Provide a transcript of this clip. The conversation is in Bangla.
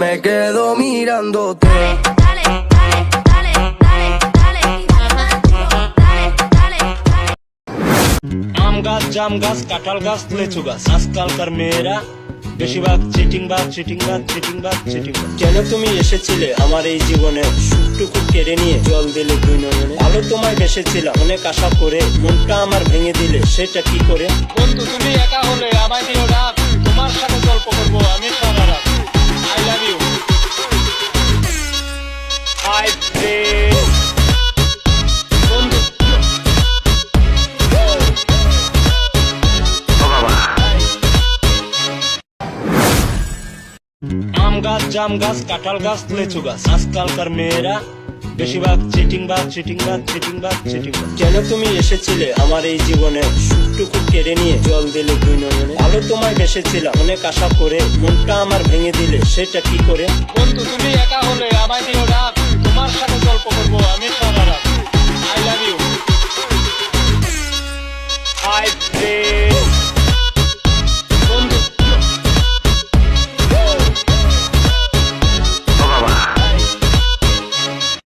besuqueándote. dale, dale, dale, dale, dale, dale, dale, dale. আম গাছ জাম গাছ কাঁঠাল গাছ লেচু গাছ। আজকালকার মেয়েরা বেশিরভাগ চিটিং বাজ চিটিং বাজ চিটিং বাজ চিটিং কেন তুমি এসেছিলে আমার এই জীবনে? সুখটুকু কেড়ে নিয়ে জল দিলে দুই নয়নে। আলো তোমায় বেসেছিলাম অনেক আশা করে মনটা আমার ভেঙে দিলে। সেটা কি করে? বন্ধু তুমি একা আম গাছ, জাম গাছ, কাঁঠাল গাছ, লেচু গাছ। আজকালকার মেয়েরা বেশিরভাগ চিটিং বাজ চিটিং বাজ চিটিং বাজ চিটিং কেন তুমি এসেছিলে আমার এই জীবনে? সুখটুকু কেড়ে নিয়ে জল দিলে দুই নয়নে। আলো তোমায় বেসেছিলাম। অনেক আশা করে মনটা আমার ভেঙে দিলে। সেটা কি করে? বন্ধু, তুমি একা Hey.